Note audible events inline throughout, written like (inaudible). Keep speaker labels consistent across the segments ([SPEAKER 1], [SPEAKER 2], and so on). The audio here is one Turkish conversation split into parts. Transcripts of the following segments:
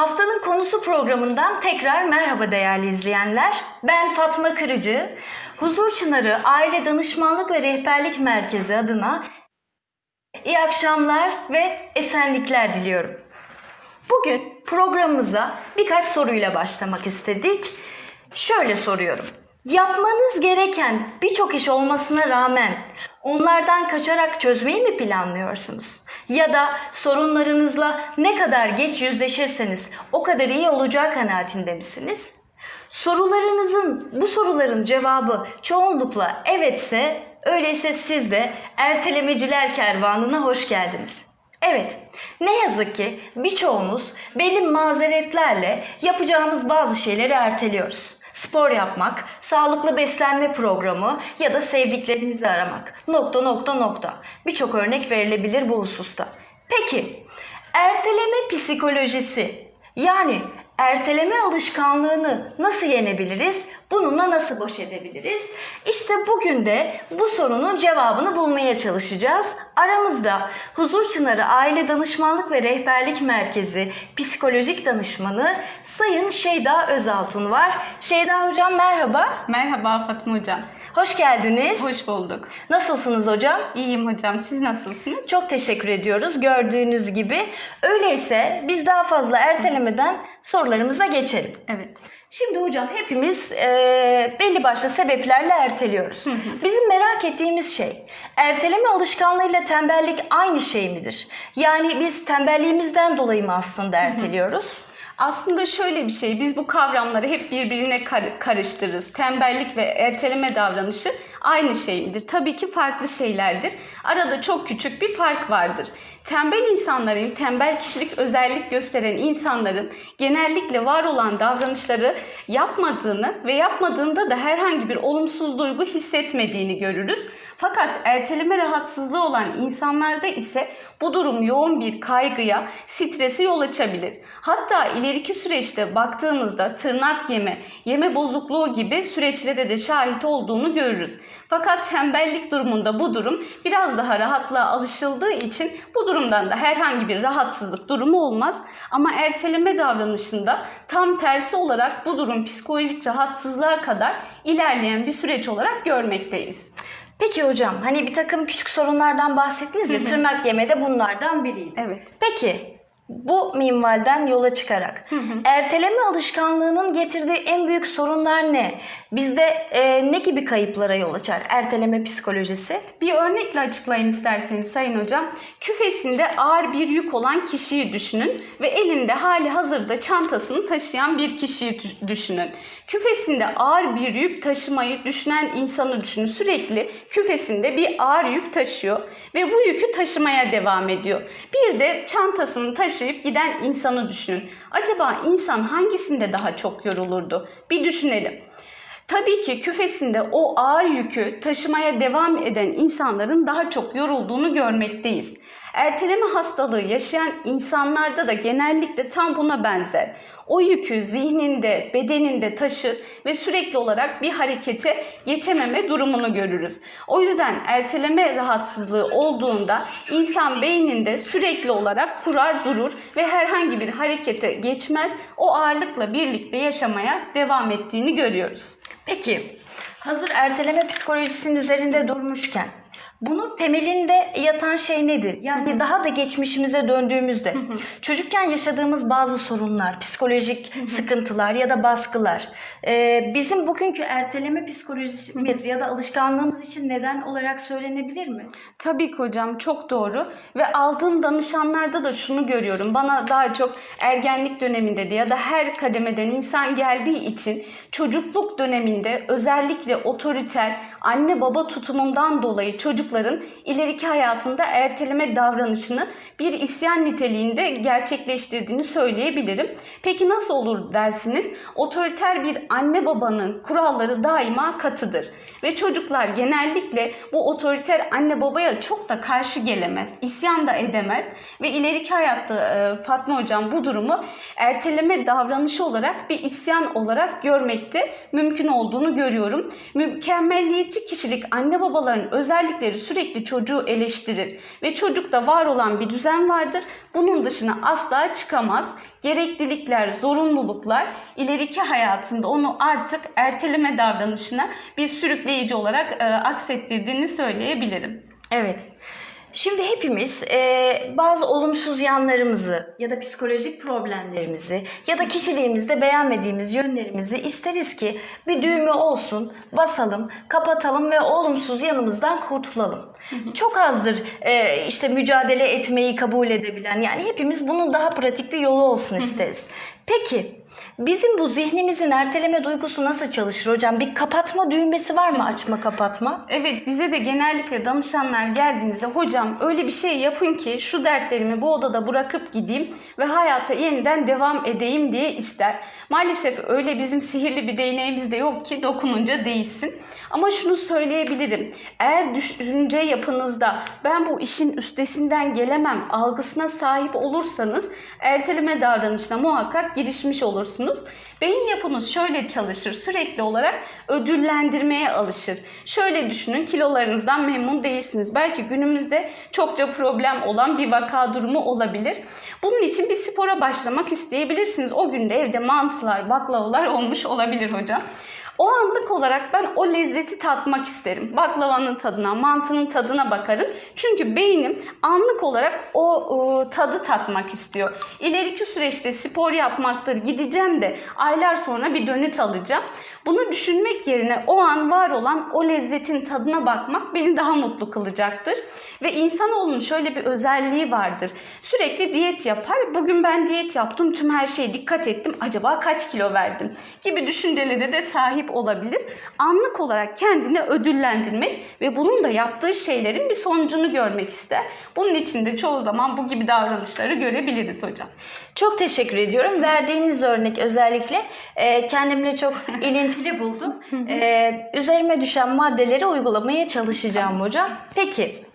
[SPEAKER 1] Haftanın konusu programından tekrar merhaba değerli izleyenler. Ben Fatma Kırıcı. Huzur Çınarı Aile Danışmanlık ve Rehberlik Merkezi adına iyi akşamlar ve esenlikler diliyorum. Bugün programımıza birkaç soruyla başlamak istedik. Şöyle soruyorum. Yapmanız gereken birçok iş olmasına rağmen onlardan kaçarak çözmeyi mi planlıyorsunuz? Ya da sorunlarınızla ne kadar geç yüzleşirseniz o kadar iyi olacağı kanaatinde misiniz? Sorularınızın, bu soruların cevabı çoğunlukla evetse, öyleyse siz de ertelemeciler kervanına hoş geldiniz. Evet, ne yazık ki birçoğumuz belli mazeretlerle yapacağımız bazı şeyleri erteliyoruz. Spor yapmak, sağlıklı beslenme programı ya da sevdiklerimizi aramak. Nokta nokta nokta. Birçok örnek verilebilir bu hususta. Peki, erteleme psikolojisi yani erteleme alışkanlığını nasıl yenebiliriz? Bununla nasıl baş edebiliriz? İşte bugün de bu sorunun cevabını bulmaya çalışacağız. Aramızda Huzur Çınarı Aile Danışmanlık ve Rehberlik Merkezi Psikolojik Danışmanı Sayın Şeyda Özaltun var. Şeyda Hocam merhaba.
[SPEAKER 2] Merhaba Fatma Hocam.
[SPEAKER 1] Hoş geldiniz.
[SPEAKER 2] Hoş bulduk.
[SPEAKER 1] Nasılsınız hocam?
[SPEAKER 2] İyiyim hocam. Siz nasılsınız?
[SPEAKER 1] Çok teşekkür ediyoruz gördüğünüz gibi. Öyleyse biz daha fazla ertelemeden sorularımıza geçelim.
[SPEAKER 2] Evet.
[SPEAKER 1] Şimdi hocam hepimiz e, belli başlı sebeplerle erteliyoruz. Bizim merak ettiğimiz şey erteleme alışkanlığıyla tembellik aynı şey midir? Yani biz tembelliğimizden dolayı mı aslında erteliyoruz?
[SPEAKER 2] Aslında şöyle bir şey, biz bu kavramları hep birbirine kar- karıştırırız. Tembellik ve erteleme davranışı aynı şey midir? Tabii ki farklı şeylerdir. Arada çok küçük bir fark vardır. Tembel insanların, tembel kişilik özellik gösteren insanların genellikle var olan davranışları yapmadığını ve yapmadığında da herhangi bir olumsuz duygu hissetmediğini görürüz. Fakat erteleme rahatsızlığı olan insanlarda ise bu durum yoğun bir kaygıya, stresi yol açabilir. Hatta ileriki süreçte baktığımızda tırnak yeme, yeme bozukluğu gibi süreçlere de şahit olduğunu görürüz. Fakat tembellik durumunda bu durum biraz daha rahatlığa alışıldığı için bu durumdan da herhangi bir rahatsızlık durumu olmaz. Ama erteleme davranışında tam tersi olarak bu durum psikolojik rahatsızlığa kadar ilerleyen bir süreç olarak görmekteyiz.
[SPEAKER 1] Peki hocam hani bir takım küçük sorunlardan bahsettiniz ya tırnak yeme de bunlardan biriydi.
[SPEAKER 2] Evet.
[SPEAKER 1] Peki bu minvalden yola çıkarak
[SPEAKER 2] Hı hı.
[SPEAKER 1] erteleme alışkanlığının getirdiği en büyük sorunlar ne? Bizde e, ne gibi kayıplara yol açar erteleme psikolojisi?
[SPEAKER 2] Bir örnekle açıklayayım isterseniz Sayın Hocam. Küfesinde ağır bir yük olan kişiyi düşünün ve elinde hali hazırda çantasını taşıyan bir kişiyi dü- düşünün. Küfesinde ağır bir yük taşımayı düşünen insanı düşünün. Sürekli küfesinde bir ağır yük taşıyor ve bu yükü taşımaya devam ediyor. Bir de çantasını taşıyıp giden insanı düşünün. Acaba insan hangisinde daha çok yorulurdu? Bir düşünelim. Tabii ki küfesinde o ağır yükü taşımaya devam eden insanların daha çok yorulduğunu görmekteyiz. Erteleme hastalığı yaşayan insanlarda da genellikle tam buna benzer. O yükü zihninde, bedeninde taşır ve sürekli olarak bir harekete geçememe durumunu görürüz. O yüzden erteleme rahatsızlığı olduğunda insan beyninde sürekli olarak kurar durur ve herhangi bir harekete geçmez. O ağırlıkla birlikte yaşamaya devam ettiğini görüyoruz.
[SPEAKER 1] Peki hazır erteleme psikolojisinin üzerinde durmuşken bunun temelinde yatan şey nedir? Yani daha da geçmişimize döndüğümüzde çocukken yaşadığımız bazı sorunlar, psikolojik sıkıntılar ya da baskılar e, bizim bugünkü erteleme psikolojimiz ya da alışkanlığımız için neden olarak söylenebilir mi?
[SPEAKER 2] Tabii ki hocam çok doğru ve aldığım danışanlarda da şunu görüyorum. Bana daha çok ergenlik döneminde de ya da her kademeden insan geldiği için çocukluk döneminde özellikle otoriter anne baba tutumundan dolayı çocukların ileriki hayatında erteleme davranışını bir isyan niteliğinde gerçekleştirdiğini söyleyebilirim. Peki nasıl olur dersiniz? Otoriter bir anne babanın kuralları daima katıdır ve çocuklar genellikle bu otoriter anne babaya çok da karşı gelemez, isyan da edemez ve ileriki hayatta e, Fatma hocam bu durumu erteleme davranışı olarak bir isyan olarak görmekte mümkün olduğunu görüyorum. Mükemmelliyetçi kişilik anne babaların özellikleri sürekli çocuğu eleştirir ve çocukta var olan bir düzen vardır. Bunun dışına asla çıkamaz. Gereklilikler, zorunluluklar ileriki hayatında onu artık erteleme davranışına bir sürükleyici olarak e, aksettirdiğini söyleyebilirim.
[SPEAKER 1] Evet. Şimdi hepimiz e, bazı olumsuz yanlarımızı ya da psikolojik problemlerimizi ya da kişiliğimizde beğenmediğimiz yönlerimizi isteriz ki bir düğme olsun, basalım, kapatalım ve olumsuz yanımızdan kurtulalım. Çok azdır e, işte mücadele etmeyi kabul edebilen yani hepimiz bunun daha pratik bir yolu olsun isteriz. Peki bizim bu zihnimizin erteleme duygusu nasıl çalışır hocam? Bir kapatma düğmesi var mı açma kapatma?
[SPEAKER 2] Evet bize de genellikle danışanlar geldiğinizde hocam öyle bir şey yapın ki şu dertlerimi bu odada bırakıp gideyim ve hayata yeniden devam edeyim diye ister. Maalesef öyle bizim sihirli bir değneğimiz de yok ki dokununca değilsin. Ama şunu söyleyebilirim. Eğer düşünce yapınızda ben bu işin üstesinden gelemem algısına sahip olursanız erteleme davranışına muhakkak girişmiş olursunuz. Beyin yapınız şöyle çalışır. Sürekli olarak ödüllendirmeye alışır. Şöyle düşünün kilolarınızdan memnun değilsiniz. Belki günümüzde çokça problem olan bir vaka durumu olabilir. Bunun için bir spora başlamak isteyebilirsiniz. O günde evde mantılar, baklavalar olmuş olabilir hocam. O anlık olarak ben o lezzeti tatmak isterim. Baklavanın tadına, mantının tadına bakarım. Çünkü beynim anlık olarak o e, tadı tatmak istiyor. İleriki süreçte spor yapmaktır, gideceğim de aylar sonra bir dönüt alacağım. Bunu düşünmek yerine o an var olan o lezzetin tadına bakmak beni daha mutlu kılacaktır. Ve insanoğlunun şöyle bir özelliği vardır. Sürekli diyet yapar. Bugün ben diyet yaptım, tüm her şeye dikkat ettim. Acaba kaç kilo verdim? Gibi düşüncelere de sahip olabilir. Anlık olarak kendini ödüllendirmek ve bunun da yaptığı şeylerin bir sonucunu görmek ister. Bunun için de çoğu zaman bu gibi davranışları görebiliriz hocam.
[SPEAKER 1] Çok teşekkür ediyorum. Verdiğiniz örnek özellikle e, kendimle çok (laughs) ilintili buldum. E, üzerime düşen maddeleri uygulamaya çalışacağım hocam. Peki.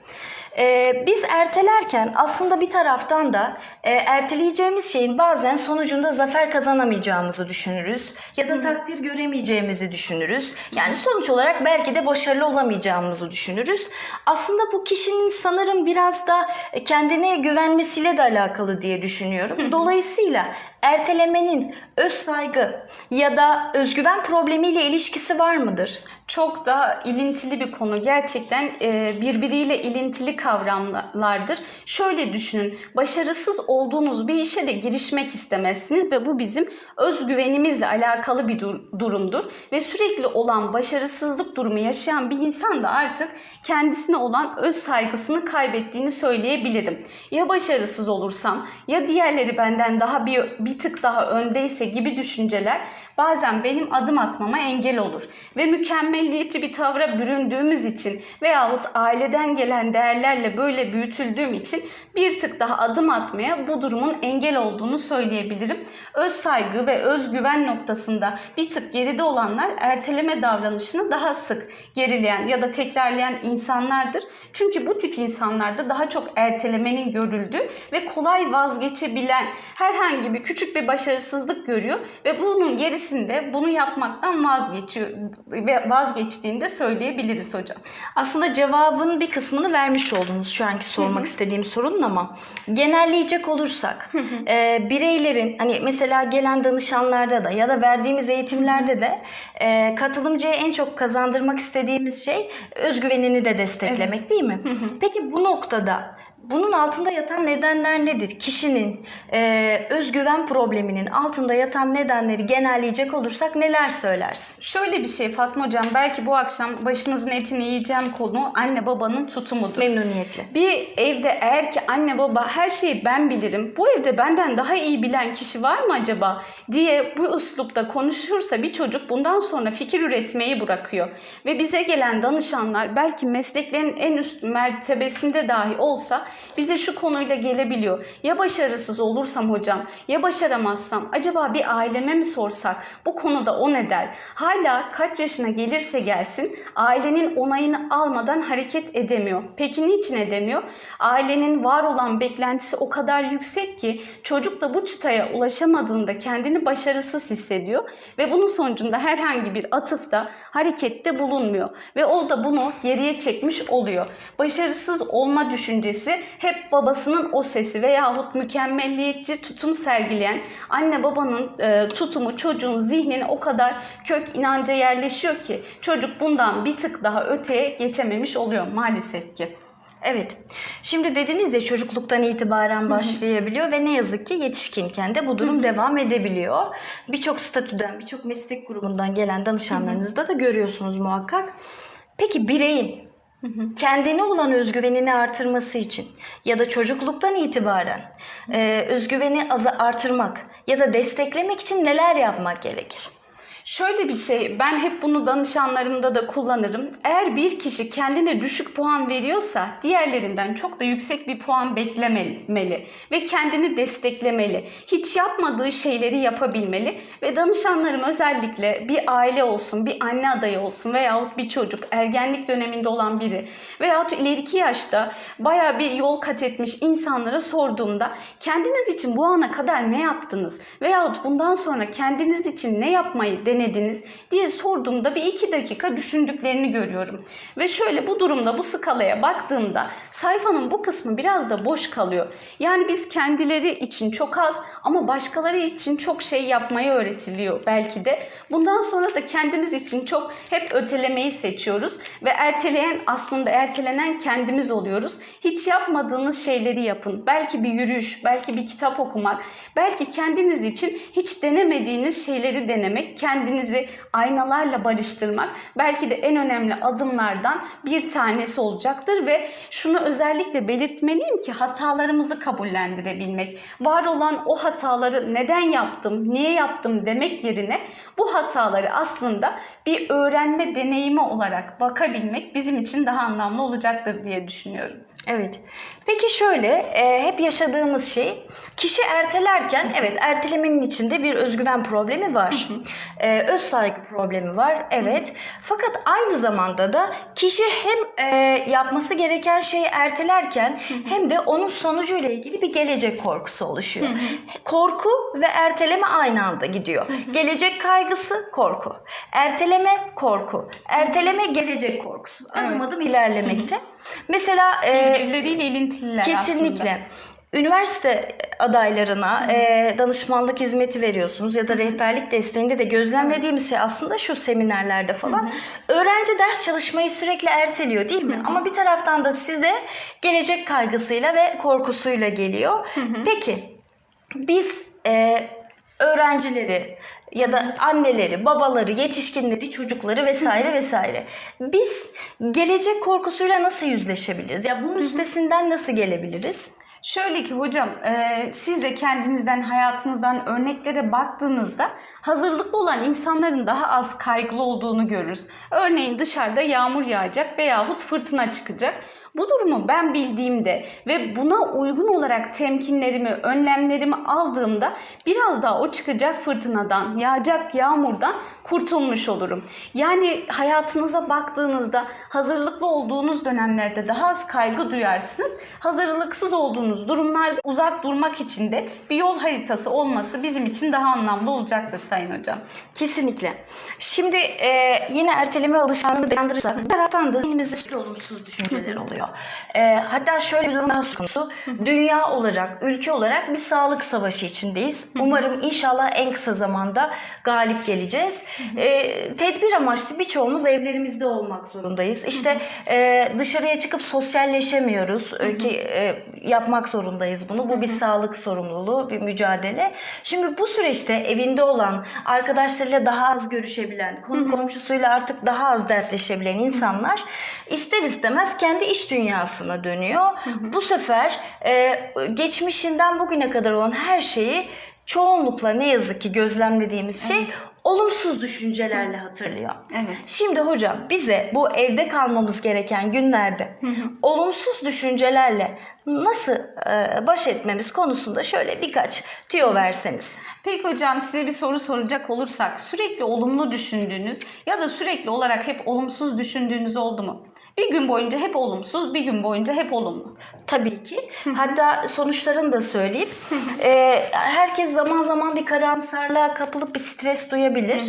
[SPEAKER 1] E, biz ertelerken aslında bir taraftan da e, erteleyeceğimiz şeyin bazen sonucunda zafer kazanamayacağımızı düşünürüz ya da takdir göremeyeceğimizi düşünürüz. Yani sonuç olarak belki de başarılı olamayacağımızı düşünürüz. Aslında bu kişinin sanırım biraz da kendine güvenmesiyle de alakalı diye düşünüyorum. Dolayısıyla ertelemenin öz saygı ya da özgüven problemiyle ilişkisi var mıdır?
[SPEAKER 2] Çok daha ilintili bir konu. Gerçekten e, birbiriyle ilintili kavramlardır. Şöyle düşünün. Başarısız olduğunuz bir işe de girişmek istemezsiniz ve bu bizim özgüvenimizle alakalı bir dur- durumdur. Ve sürekli olan başarısızlık durumu yaşayan bir insan da artık kendisine olan öz saygısını kaybettiğini söyleyebilirim. Ya başarısız olursam ya diğerleri benden daha bir, bir tık daha öndeyse gibi düşünceler bazen benim adım atmama engel olur. Ve mükemmelliyetçi bir tavra büründüğümüz için veyahut aileden gelen değerlerle böyle büyütüldüğüm için bir tık daha adım atmaya bu durumun engel olduğunu söyleyebilirim. Öz saygı ve özgüven noktasında bir tık geride olanlar erteleme davranışını daha sık gerileyen ya da tekrarlayan insanlardır. Çünkü bu tip insanlarda daha çok ertelemenin görüldüğü ve kolay vazgeçebilen herhangi bir küçük bir başarısızlık görüyor ve bunun gerisinde bunu yapmaktan vazgeçiyor ve vazgeçtiğini de söyleyebiliriz hocam.
[SPEAKER 1] Aslında cevabın bir kısmını vermiş oldunuz şu anki sormak istediğim sorunun ama genelleyecek olursak e, bireylerin hani mesela gelen danışanlarda da ya da verdiğimiz eğitimlerde de e, katılımcıya en çok kazandırmak istediğimiz şey özgüvenini de desteklemek değil mi? Peki bu noktada bunun altında yatan nedenler nedir? Kişinin e, özgüven probleminin altında yatan nedenleri genelleyecek olursak neler söylersin?
[SPEAKER 2] Şöyle bir şey Fatma hocam belki bu akşam başınızın etini yiyeceğim konu anne babanın tutumudur.
[SPEAKER 1] Memnuniyetle.
[SPEAKER 2] Bir evde eğer ki anne baba her şeyi ben bilirim, bu evde benden daha iyi bilen kişi var mı acaba diye bu üslupta konuşursa bir çocuk bundan sonra fikir üretmeyi bırakıyor. Ve bize gelen danışanlar belki mesleklerin en üst mertebesinde dahi olsa bize şu konuyla gelebiliyor. Ya başarısız olursam hocam, ya başaramazsam acaba bir aileme mi sorsak bu konuda o ne der? Hala kaç yaşına gelirse gelsin ailenin onayını almadan hareket edemiyor. Peki niçin edemiyor? Ailenin var olan beklentisi o kadar yüksek ki çocuk da bu çıtaya ulaşamadığında kendini başarısız hissediyor ve bunun sonucunda herhangi bir atıfta harekette bulunmuyor ve o da bunu geriye çekmiş oluyor. Başarısız olma düşüncesi hep babasının o sesi veyahut mükemmelliyetçi tutum sergileyen anne babanın e, tutumu çocuğun zihnine o kadar kök inanca yerleşiyor ki çocuk bundan bir tık daha öteye geçememiş oluyor maalesef ki.
[SPEAKER 1] Evet. Şimdi dediniz ya çocukluktan itibaren başlayabiliyor ve ne yazık ki yetişkinken de bu durum devam edebiliyor. Birçok statüden, birçok meslek grubundan gelen danışanlarınızda da görüyorsunuz muhakkak. Peki bireyin kendine olan özgüvenini artırması için ya da çocukluktan itibaren e, özgüveni aza- artırmak ya da desteklemek için neler yapmak gerekir?
[SPEAKER 2] Şöyle bir şey, ben hep bunu danışanlarımda da kullanırım. Eğer bir kişi kendine düşük puan veriyorsa diğerlerinden çok da yüksek bir puan beklemeli ve kendini desteklemeli. Hiç yapmadığı şeyleri yapabilmeli ve danışanlarım özellikle bir aile olsun, bir anne adayı olsun veyahut bir çocuk, ergenlik döneminde olan biri veyahut ileriki yaşta baya bir yol kat etmiş insanlara sorduğumda kendiniz için bu ana kadar ne yaptınız veyahut bundan sonra kendiniz için ne yapmayı denediniz diye sorduğumda bir iki dakika düşündüklerini görüyorum. Ve şöyle bu durumda bu skalaya baktığımda sayfanın bu kısmı biraz da boş kalıyor. Yani biz kendileri için çok az ama başkaları için çok şey yapmayı öğretiliyor belki de. Bundan sonra da kendimiz için çok hep ötelemeyi seçiyoruz ve erteleyen aslında ertelenen kendimiz oluyoruz. Hiç yapmadığınız şeyleri yapın. Belki bir yürüyüş, belki bir kitap okumak, belki kendiniz için hiç denemediğiniz şeyleri denemek, kendinizi aynalarla barıştırmak belki de en önemli adımlardan bir tanesi olacaktır ve şunu özellikle belirtmeliyim ki hatalarımızı kabullendirebilmek. Var olan o hataları neden yaptım, niye yaptım demek yerine bu hataları aslında bir öğrenme deneyimi olarak bakabilmek bizim için daha anlamlı olacaktır diye düşünüyorum.
[SPEAKER 1] Evet. Peki şöyle, e, hep yaşadığımız şey, kişi ertelerken, evet ertelemenin içinde bir özgüven problemi var. E, öz saygı problemi var, evet. Fakat aynı zamanda da kişi hem e, yapması gereken şeyi ertelerken hem de onun sonucuyla ilgili bir gelecek korkusu oluşuyor. Korku ve erteleme aynı anda gidiyor. Gelecek kaygısı, korku. Erteleme, korku. Erteleme, gelecek korkusu. Adım adım ilerlemekte. Mesela e,
[SPEAKER 2] Birbirleriyle ilintililer aslında.
[SPEAKER 1] Kesinlikle. Üniversite adaylarına e, danışmanlık hizmeti veriyorsunuz ya da rehberlik desteğinde de gözlemlediğimiz şey aslında şu seminerlerde falan. Öğrenci ders çalışmayı sürekli erteliyor değil mi? Ama bir taraftan da size gelecek kaygısıyla ve korkusuyla geliyor. Peki biz e, öğrencileri ya da anneleri, babaları, yetişkinleri, çocukları vesaire vesaire. Biz gelecek korkusuyla nasıl yüzleşebiliriz? Ya bunun üstesinden nasıl gelebiliriz?
[SPEAKER 2] Şöyle ki hocam, e, siz de kendinizden, hayatınızdan örneklere baktığınızda hazırlıklı olan insanların daha az kaygılı olduğunu görürüz. Örneğin dışarıda yağmur yağacak veyahut fırtına çıkacak. Bu durumu ben bildiğimde ve buna uygun olarak temkinlerimi, önlemlerimi aldığımda biraz daha o çıkacak fırtınadan, yağacak yağmurdan kurtulmuş olurum. Yani hayatınıza baktığınızda hazırlıklı olduğunuz dönemlerde daha az kaygı duyarsınız. Hazırlıksız olduğunuz durumlarda uzak durmak için de bir yol haritası olması bizim için daha anlamlı olacaktır Sayın Hocam.
[SPEAKER 1] Kesinlikle. Şimdi e, yine erteleme alışkanlığı dayandırırsak bir taraftan da zihnimizde sürekli olumsuz düşünceler oluyor. E, hatta şöyle bir durum daha söz konusu. Dünya olarak, ülke olarak bir sağlık savaşı içindeyiz. Umarım inşallah en kısa zamanda galip geleceğiz. E, tedbir amaçlı birçoğumuz evlerimizde olmak zorundayız. İşte e, dışarıya çıkıp sosyalleşemiyoruz. E, ki e, yapmak zorundayız bunu. Bu bir sağlık sorumluluğu, bir mücadele. Şimdi bu süreçte evinde olan, arkadaşlarıyla daha az görüşebilen, konu komşusuyla artık daha az dertleşebilen insanlar ister istemez kendi iş dünyasına dönüyor. Bu sefer e, geçmişinden bugüne kadar olan her şeyi çoğunlukla ne yazık ki gözlemlediğimiz şey olumsuz düşüncelerle hatırlıyor.
[SPEAKER 2] Evet.
[SPEAKER 1] Şimdi hocam bize bu evde kalmamız gereken günlerde olumsuz düşüncelerle nasıl e, baş etmemiz konusunda şöyle birkaç tüyo verseniz.
[SPEAKER 2] Peki hocam size bir soru soracak olursak sürekli olumlu düşündüğünüz ya da sürekli olarak hep olumsuz düşündüğünüz oldu mu? Bir gün boyunca hep olumsuz, bir gün boyunca hep olumlu.
[SPEAKER 1] Tabii ki. Hatta sonuçlarını da söyleyeyim. Ee, herkes zaman zaman bir karamsarlığa kapılıp bir stres duyabilir.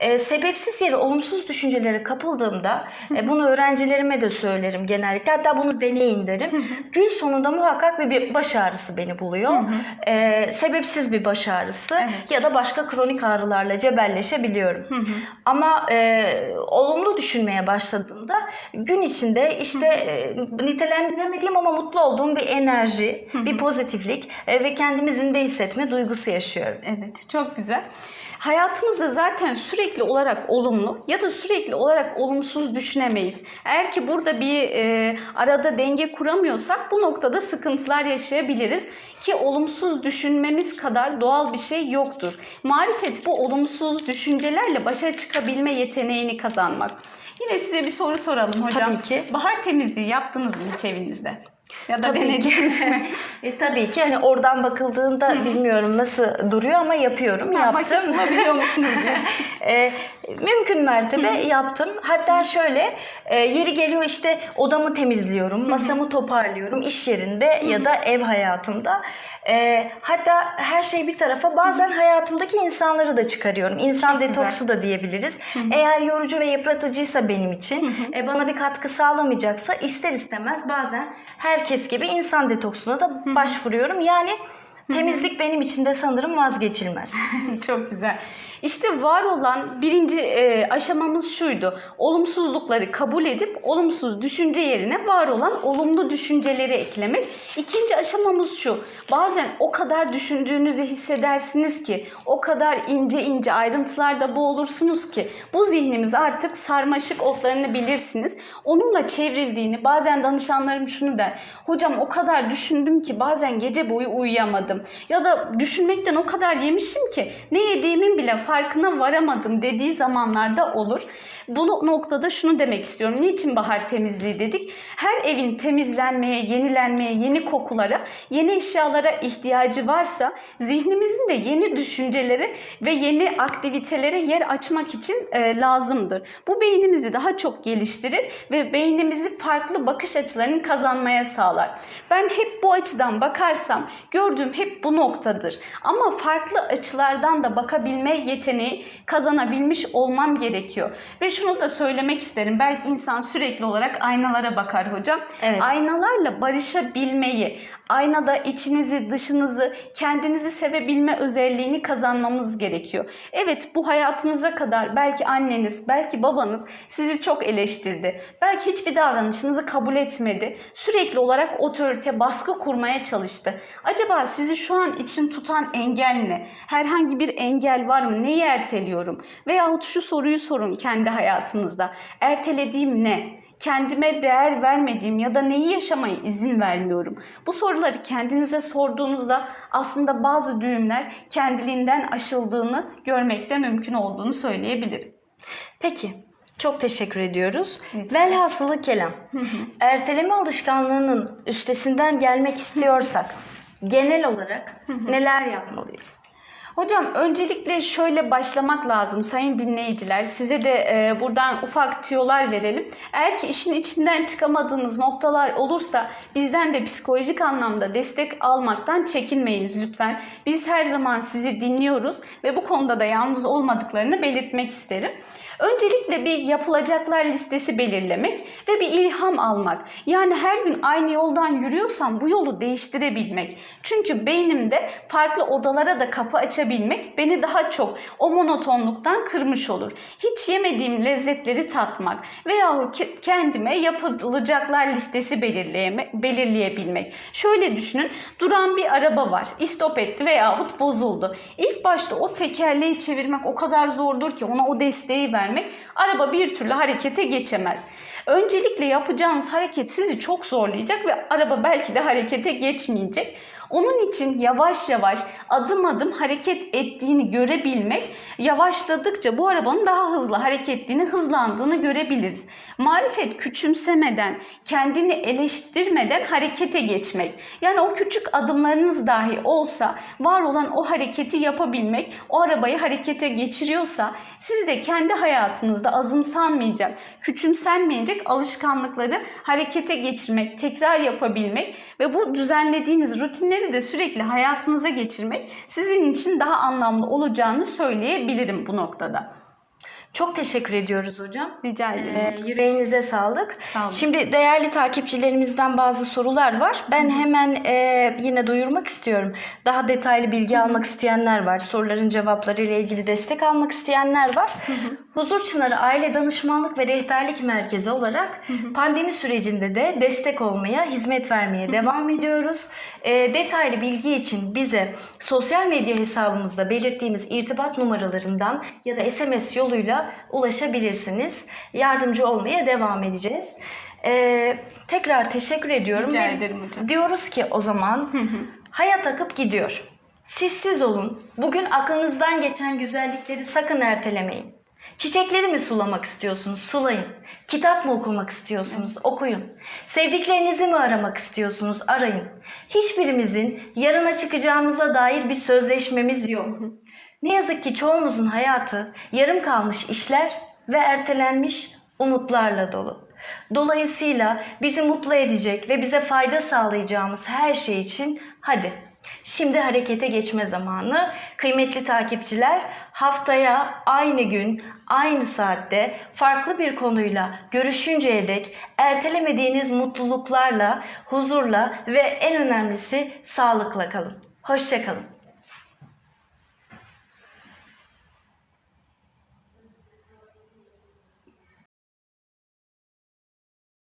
[SPEAKER 1] Ee, sebepsiz yere olumsuz düşüncelere kapıldığımda, e, bunu öğrencilerime de söylerim genellikle. Hatta bunu deneyin derim. Gün sonunda muhakkak bir, bir baş ağrısı beni buluyor. Ee, sebepsiz bir baş ağrısı ya da başka kronik ağrılarla cebelleşebiliyorum. Ama e, olumlu düşünmeye başladığımda gün içinde işte e, nitelendiremediğim ama mutlu olduğum bir enerji, bir pozitiflik e, ve kendimi zinde hissetme duygusu yaşıyorum.
[SPEAKER 2] Evet, çok güzel. Hayatımızda zaten sürekli olarak olumlu ya da sürekli olarak olumsuz düşünemeyiz. Eğer ki burada bir e, arada denge kuramıyorsak bu noktada sıkıntılar yaşayabiliriz ki olumsuz düşünmemiz kadar doğal bir şey yoktur. Marifet bu olumsuz düşüncelerle başa çıkabilme yeteneğini kazanmak. Yine size bir soru soralım hocam.
[SPEAKER 1] Tabii ki.
[SPEAKER 2] Bahar temizliği yaptınız mı hiç evinizde? Ya da
[SPEAKER 1] Tabii ki. (laughs) E, tabii ki hani oradan bakıldığında bilmiyorum nasıl duruyor ama yapıyorum,
[SPEAKER 2] hiç
[SPEAKER 1] yaptım.
[SPEAKER 2] bulabiliyor (laughs) musunuz? diye.
[SPEAKER 1] E, mümkün mertebe yaptım. Hatta şöyle e, yeri geliyor işte odamı temizliyorum, masamı toparlıyorum iş yerinde ya da ev hayatımda. E, hatta her şey bir tarafa bazen hayatımdaki insanları da çıkarıyorum. İnsan
[SPEAKER 2] Çok güzel.
[SPEAKER 1] detoksu da diyebiliriz. Eğer yorucu ve yıpratıcıysa benim için, e, bana bir katkı sağlamayacaksa ister istemez bazen herkes gibi insan detoksuna da başvuruyorum. Yani temizlik benim için de sanırım vazgeçilmez. (laughs)
[SPEAKER 2] Çok güzel. İşte var olan birinci e, aşamamız şuydu. Olumsuzlukları kabul edip olumsuz düşünce yerine var olan olumlu düşünceleri eklemek. İkinci aşamamız şu. Bazen o kadar düşündüğünüzü hissedersiniz ki, o kadar ince ince ayrıntılarda boğulursunuz ki bu zihnimiz artık sarmaşık otlarını bilirsiniz. Onunla çevrildiğini bazen danışanlarım şunu der. Hocam o kadar düşündüm ki bazen gece boyu uyuyamadım. Ya da düşünmekten o kadar yemişim ki ne yediğimin bile farkına varamadım dediği zamanlarda olur. Bu noktada şunu demek istiyorum. Niçin bahar temizliği dedik? Her evin temizlenmeye, yenilenmeye, yeni kokulara, yeni eşyalara ihtiyacı varsa zihnimizin de yeni düşüncelere ve yeni aktivitelere yer açmak için e, lazımdır. Bu beynimizi daha çok geliştirir ve beynimizi farklı bakış açılarını kazanmaya sağlar. Ben hep bu açıdan bakarsam gördüğüm hep bu noktadır. Ama farklı açılardan da bakabilme yeteneği kazanabilmiş olmam gerekiyor. Ve şunu da söylemek isterim. Belki insan sürekli olarak aynalara bakar hocam.
[SPEAKER 1] Evet.
[SPEAKER 2] Aynalarla barışabilmeyi, aynada içinizi, dışınızı, kendinizi sevebilme özelliğini kazanmamız gerekiyor. Evet bu hayatınıza kadar belki anneniz, belki babanız sizi çok eleştirdi. Belki hiçbir davranışınızı kabul etmedi. Sürekli olarak otorite, baskı kurmaya çalıştı. Acaba sizi şu an için tutan engel ne? Herhangi bir engel var mı? Neyi erteliyorum? Veyahut şu soruyu sorun kendi hayatınızda. Ertelediğim ne? kendime değer vermediğim ya da neyi yaşamaya izin vermiyorum? Bu soruları kendinize sorduğunuzda aslında bazı düğümler kendiliğinden aşıldığını görmekte mümkün olduğunu söyleyebilirim.
[SPEAKER 1] Peki. Çok teşekkür ediyoruz.
[SPEAKER 2] Evet.
[SPEAKER 1] Velhasılı kelam. Erteleme alışkanlığının üstesinden gelmek istiyorsak genel olarak neler yapmalıyız?
[SPEAKER 2] Hocam öncelikle şöyle başlamak lazım sayın dinleyiciler. Size de e, buradan ufak tüyolar verelim. Eğer ki işin içinden çıkamadığınız noktalar olursa bizden de psikolojik anlamda destek almaktan çekinmeyiniz lütfen. Biz her zaman sizi dinliyoruz ve bu konuda da yalnız olmadıklarını belirtmek isterim. Öncelikle bir yapılacaklar listesi belirlemek ve bir ilham almak. Yani her gün aynı yoldan yürüyorsam bu yolu değiştirebilmek. Çünkü beynimde farklı odalara da kapı açabilmek beni daha çok o monotonluktan kırmış olur. Hiç yemediğim lezzetleri tatmak veya kendime yapılacaklar listesi belirleyebilmek. Şöyle düşünün duran bir araba var. İstop etti veyahut bozuldu. İlk başta o tekerleği çevirmek o kadar zordur ki ona o desteği vermek araba bir türlü harekete geçemez. Öncelikle yapacağınız hareket sizi çok zorlayacak ve araba belki de harekete geçmeyecek. Onun için yavaş yavaş adım adım hareket ettiğini görebilmek yavaşladıkça bu arabanın daha hızlı hareket ettiğini, hızlandığını görebiliriz. Marifet küçümsemeden, kendini eleştirmeden harekete geçmek. Yani o küçük adımlarınız dahi olsa var olan o hareketi yapabilmek, o arabayı harekete geçiriyorsa siz de kendi hayatınızda azımsanmayacak, küçümsenmeyecek alışkanlıkları harekete geçirmek, tekrar yapabilmek ve bu düzenlediğiniz rutinleri de sürekli hayatınıza geçirmek sizin için daha anlamlı olacağını söyleyebilirim bu noktada.
[SPEAKER 1] Çok teşekkür ediyoruz hocam.
[SPEAKER 2] Rica ederim.
[SPEAKER 1] Ee, yüreğinize sağlık.
[SPEAKER 2] Sağ olun.
[SPEAKER 1] Şimdi değerli takipçilerimizden bazı sorular var. Ben hemen e, yine duyurmak istiyorum. Daha detaylı bilgi almak isteyenler var. Soruların cevapları ile ilgili destek almak isteyenler var. Huzur Çınarı Aile Danışmanlık ve Rehberlik Merkezi olarak pandemi sürecinde de destek olmaya, hizmet vermeye devam ediyoruz. E, detaylı bilgi için bize sosyal medya hesabımızda belirttiğimiz irtibat numaralarından ya da SMS yoluyla ulaşabilirsiniz. Yardımcı olmaya devam edeceğiz. E, tekrar teşekkür ediyorum.
[SPEAKER 2] Rica
[SPEAKER 1] Ve
[SPEAKER 2] ederim hocam.
[SPEAKER 1] Diyoruz ki o zaman hayat akıp gidiyor. Sizsiz olun. Bugün aklınızdan geçen güzellikleri sakın ertelemeyin. Çiçekleri mi sulamak istiyorsunuz? Sulayın. Kitap mı okumak istiyorsunuz? Okuyun. Sevdiklerinizi mi aramak istiyorsunuz? Arayın. Hiçbirimizin yarına çıkacağımıza dair bir sözleşmemiz yok. Ne yazık ki çoğumuzun hayatı yarım kalmış işler ve ertelenmiş umutlarla dolu. Dolayısıyla bizi mutlu edecek ve bize fayda sağlayacağımız her şey için hadi şimdi harekete geçme zamanı. Kıymetli takipçiler haftaya aynı gün aynı saatte farklı bir konuyla görüşünceye dek ertelemediğiniz mutluluklarla, huzurla ve en önemlisi sağlıkla kalın. Hoşçakalın.